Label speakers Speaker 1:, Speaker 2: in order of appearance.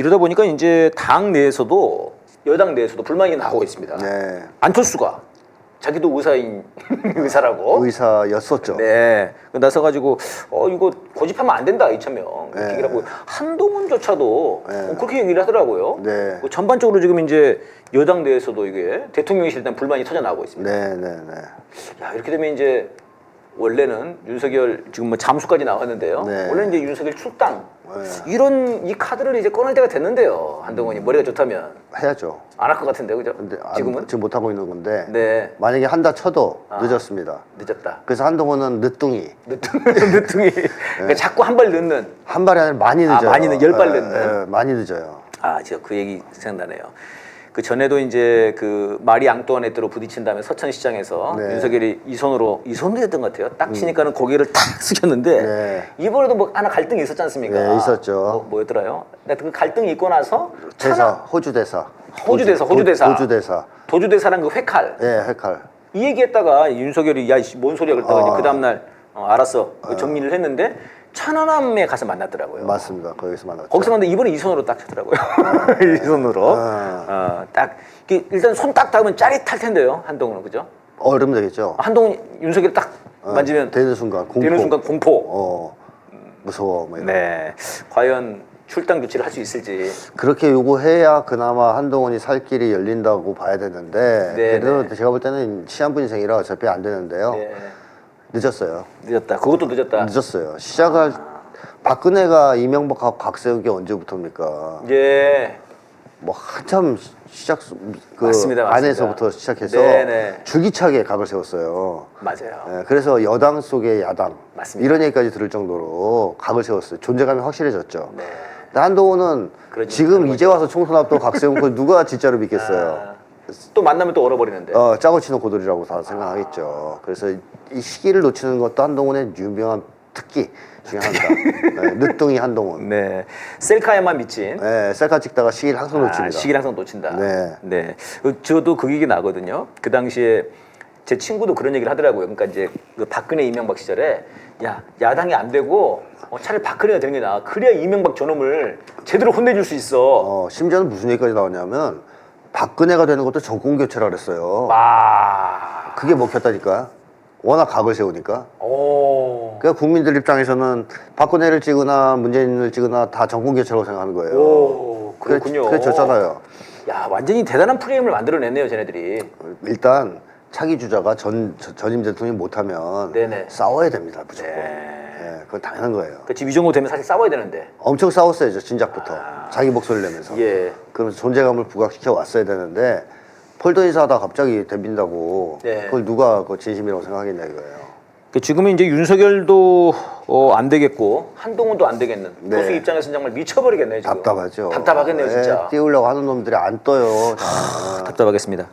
Speaker 1: 이러다 보니까 이제 당 내에서도 여당 내에서도 불만이 나오고 있습니다.
Speaker 2: 네.
Speaker 1: 안철수가 자기도 의사인 의사라고.
Speaker 2: 의사였었죠.
Speaker 1: 네. 나서 가지고 어 이거 고집하면 안 된다 이참명 이렇게
Speaker 2: 네.
Speaker 1: 얘기를 하고 한동훈조차도
Speaker 2: 네.
Speaker 1: 어, 그렇게 얘기를 하더라고요.
Speaker 2: 네.
Speaker 1: 뭐 전반적으로 지금 이제 여당 내에서도 이게 대통령실에 대한 불만이 터져 나오고 있습니다.
Speaker 2: 네, 네, 네.
Speaker 1: 야 이렇게 되면 이제 원래는 윤석열 지금 뭐 잠수까지 나왔는데요.
Speaker 2: 네.
Speaker 1: 원래 이제 윤석열 출당
Speaker 2: 네.
Speaker 1: 이런 이 카드를 이제 꺼낼 때가 됐는데요. 한동훈이 머리가 좋다면
Speaker 2: 해야죠.
Speaker 1: 안 할 것 같은데 그죠?
Speaker 2: 근데 안-
Speaker 1: 지금은
Speaker 2: 지금 못 하고 있는 건데
Speaker 1: 네
Speaker 2: 만약에 한다 쳐도
Speaker 1: 아.
Speaker 2: 늦었습니다.
Speaker 1: 늦었다.
Speaker 2: 그래서 한동훈은 늦둥이
Speaker 1: 늦둥, 늦둥이 그러니까 자꾸 한 발 늦는
Speaker 2: 한 발이 아니라 많이
Speaker 1: 아,
Speaker 2: 늦어요.
Speaker 1: 많이 늦- 열발
Speaker 2: 예,
Speaker 1: 늦는?
Speaker 2: 예, 많이 늦어요.
Speaker 1: 아, 제가 그 얘기 생각나네요. 그 전에도 이제 그 마리 앙뚜아네트로 부딪힌 다음에 서천시장에서
Speaker 2: 네. 음.
Speaker 1: 윤석열이 이 손으로 이 손으로 했던 것 같아요. 딱 치니까는 고개를 탁 숙였는데
Speaker 2: 네.
Speaker 1: 이번에도 뭐 하나 갈등이 있었지 않습니까?
Speaker 2: 네, 있었죠.
Speaker 1: 뭐, 뭐였더라요? 근데 그 갈등이 있고 나서
Speaker 2: 대사, 호주 대사.
Speaker 1: 호주 대사, 호주 대사.
Speaker 2: 호주 대사.
Speaker 1: 도주 대사랑 그 회칼
Speaker 2: 예, 핵칼.
Speaker 1: 이 얘기했다가 윤석열이 야뭔 소리야 그랬다가
Speaker 2: 아.
Speaker 1: 이제 그 다음 날 어, 알았어 그 정리를 했는데 천안함에 가서 만났더라고요.
Speaker 2: 맞습니다. 거기서 만났죠.
Speaker 1: 거기서 만났는데 이번에 이 손으로 딱 쳤더라고요. 이 손으로.
Speaker 2: 아.
Speaker 1: 어, 딱 이게 일단 손 딱 닿으면 짜릿할 텐데요. 한동훈은 그죠?
Speaker 2: 얼음 되겠죠.
Speaker 1: 한동훈 윤석열 딱
Speaker 2: 어,
Speaker 1: 만지면
Speaker 2: 되는 순간 공포.
Speaker 1: 되는 순간 공포.
Speaker 2: 어, 무서워. 뭐 이런.
Speaker 1: 네. 과연 출당 조치를 할 수 있을지.
Speaker 2: 그렇게 요구해야 그나마 한동훈이 살 길이 열린다고 봐야 되는데
Speaker 1: 네,
Speaker 2: 그래도
Speaker 1: 네.
Speaker 2: 제가 볼 때는 시한부 인생이라 어차피 안 되는데요.
Speaker 1: 네.
Speaker 2: 늦었어요.
Speaker 1: 늦었다. 그것도 늦었다.
Speaker 2: 늦었어요. 시작을 박근혜가 이명박하고 각세운 게 언제부터입니까?
Speaker 1: 예.
Speaker 2: 뭐 한참 시- 시작 수- 그
Speaker 1: 맞습니다, 맞습니다.
Speaker 2: 안에서부터 시작해서
Speaker 1: 네, 네.
Speaker 2: 줄기차게 각을 세웠어요.
Speaker 1: 맞아요.
Speaker 2: 예, 그래서 여당 속의 야당
Speaker 1: 맞습니다.
Speaker 2: 이런 얘기까지 들을 정도로 각을 세웠어요. 존재감이 확실해졌죠.
Speaker 1: 네.
Speaker 2: 근데 한동훈은
Speaker 1: 그러지,
Speaker 2: 지금
Speaker 1: 그런
Speaker 2: 이제 와서 총선 앞두고 각 세운 거 누가 진짜로 믿겠어요?
Speaker 1: 아, 또 만나면 또 얼어버리는데.
Speaker 2: 어, 짜고 치는 고들이라고 다 생각하겠죠. 그래서 이 시기를 놓치는 것도 한동훈의 유명한 특기 중에 하나다. 네, 늦둥이 한동훈.
Speaker 1: 네. 셀카에만 미친
Speaker 2: 네, 셀카 찍다가 시기를 항상
Speaker 1: 아,
Speaker 2: 놓칩니다.
Speaker 1: 시기를 항상 놓친다.
Speaker 2: 네.
Speaker 1: 네. 그 저도 그 얘기 나거든요. 그 당시에 제 친구도 그런 얘기를 하더라고요. 그러니까 이제 그 박근혜 이명박 시절에 야 야당이 안 되고 어, 차라리 박근혜가 되는 게 나아. 그래야 이명박 저놈을 제대로 혼내줄 수 있어.
Speaker 2: 어, 심지어는 무슨 얘기까지 나왔냐면 박근혜가 되는 것도 정권 교체라 그랬어요.
Speaker 1: 와.
Speaker 2: 그게 먹혔다니까. 워낙 각을 세우니까.
Speaker 1: 오.
Speaker 2: 그러니까 국민들 입장에서는 박근혜를 찍으나 문재인을 찍으나 다 정권 교체라고 생각하는 거예요.
Speaker 1: 오. 그렇군요.
Speaker 2: 그래, 졌잖아요.
Speaker 1: 야 완전히 대단한 프레임을 만들어냈네요, 쟤네들이.
Speaker 2: 일단 차기 주자가 전 전- 전임 대통령이 못하면
Speaker 1: 네네.
Speaker 2: 싸워야 됩니다 무조건.
Speaker 1: 네.
Speaker 2: 예, 그건 당연한 거예요.
Speaker 1: 그 지금 이 정도 되면 사실 싸워야 되는데.
Speaker 2: 엄청 싸웠어야죠 진작부터 자기 목소리를 내면서.
Speaker 1: 아. 예.
Speaker 2: 그러면서 존재감을 부각시켜 왔어야 되는데 폴더 인사하다 갑자기 데빈다고
Speaker 1: 네.
Speaker 2: 그걸 누가 그 진심이라고 생각하겠냐 이거예요.
Speaker 1: 그 지금은 이제 윤석열도 어, 안 되겠고 한동훈도 안 되겠는
Speaker 2: 네.
Speaker 1: 보수 입장에서는 정말 미쳐버리겠네요. 지금.
Speaker 2: 답답하죠.
Speaker 1: 답답하겠네요,
Speaker 2: 예,
Speaker 1: 진짜.
Speaker 2: 띄우려고 하는 놈들이 안 떠요. 잘.
Speaker 1: 답답하겠습니다.